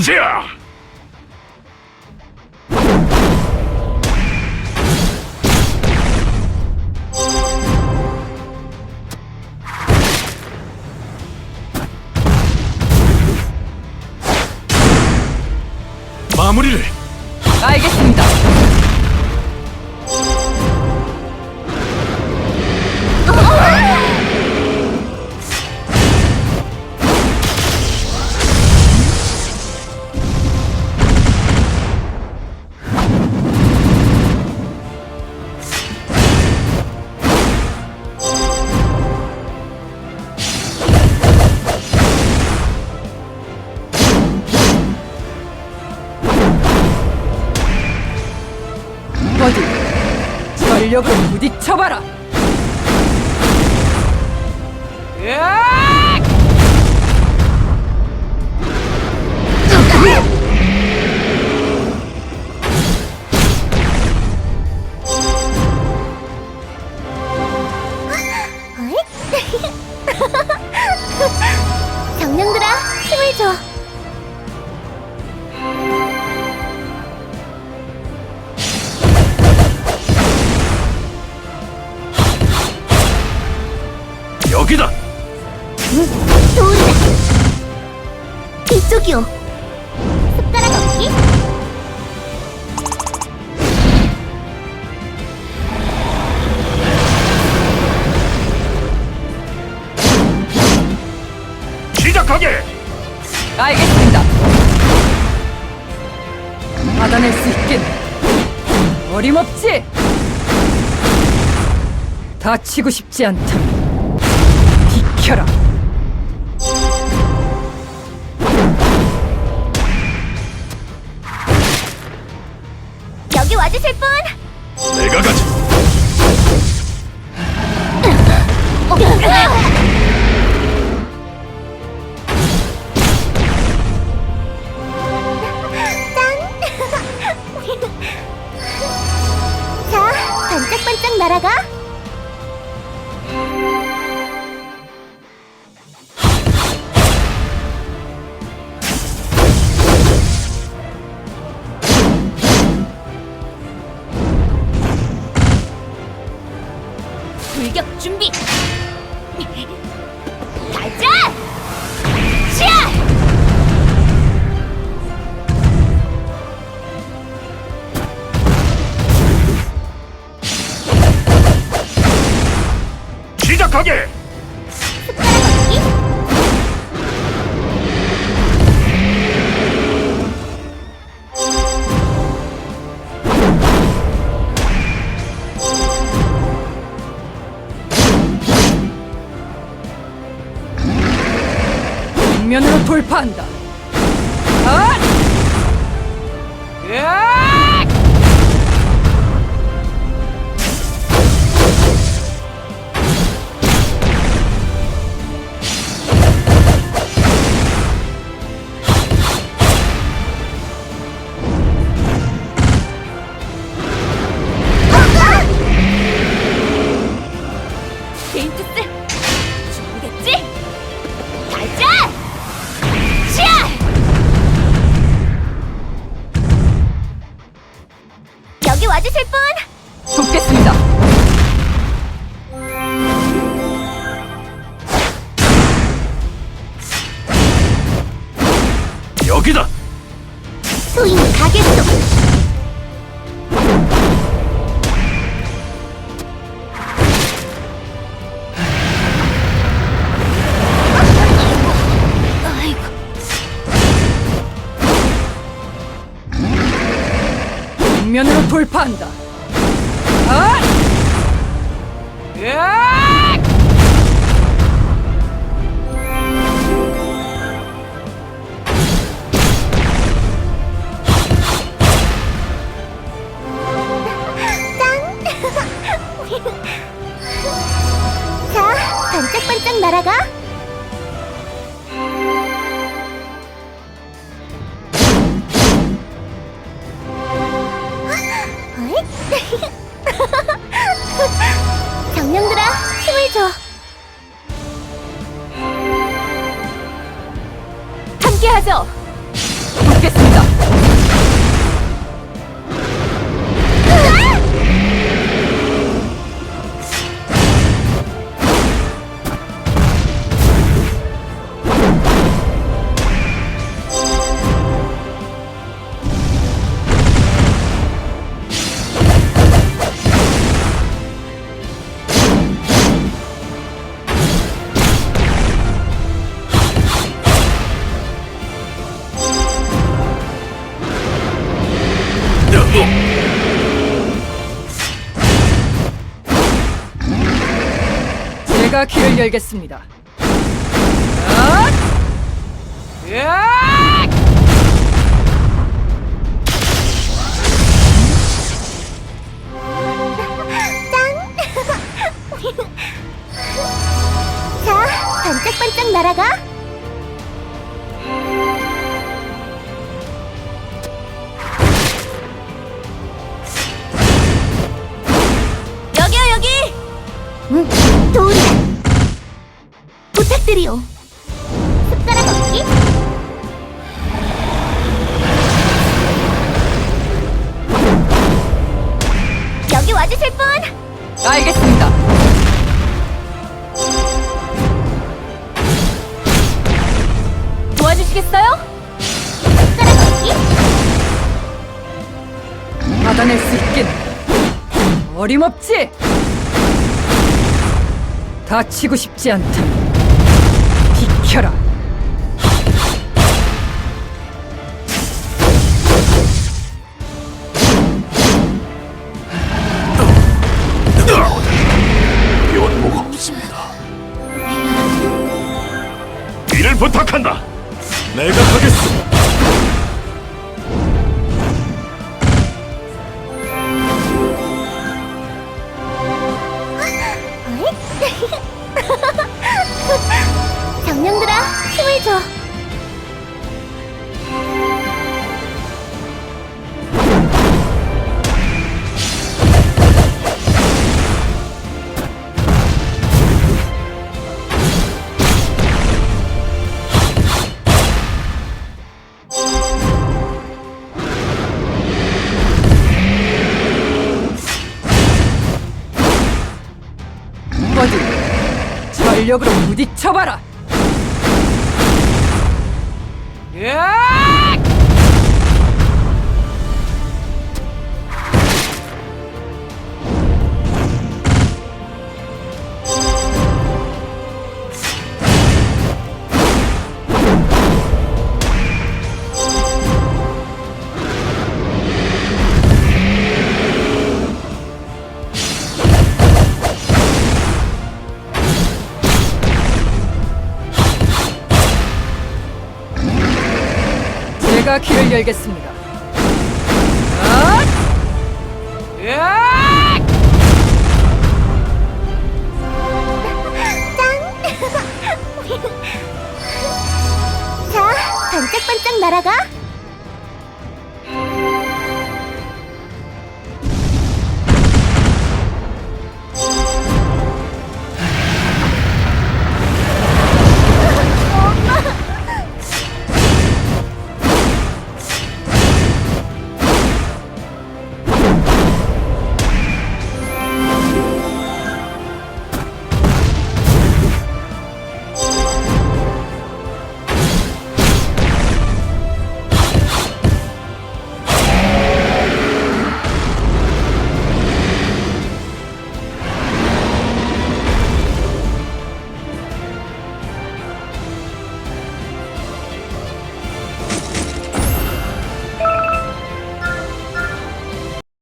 자, 마무리를 알겠습니다. 전력으로 부딪혀봐라. 으악! 여기다. 도우리다 이쪽이요 숟가락 없기 시작하게. 알겠습니다. 받아낼 수 있겠네. 어림없지. 다치고 싶지 않다면 비켜라. 여기 와주실 분 내가 가지. 金币 돌파한다. 여기다. 소인 가겠소 정면으로 돌파한다. 아! 으악! 날아가. 정령들아, 힘을 줘. 함께하죠. 제가 길을 열겠습니다. 앗! 으악! 부탁드리오. 숟가락 얻기. 여기 와주실 분. 알겠습니다. 도와주시겠어요? 숟가락 얻기. 받아낼 수 있긴 어림없지. 다치고 싶지 않다. 비켜라. 이를 부탁한다. 내가. 정령 전력으로 부딪혀봐라. 으악! 제가 길을 열겠습니다. 으악! 자, 반짝반짝 날아가.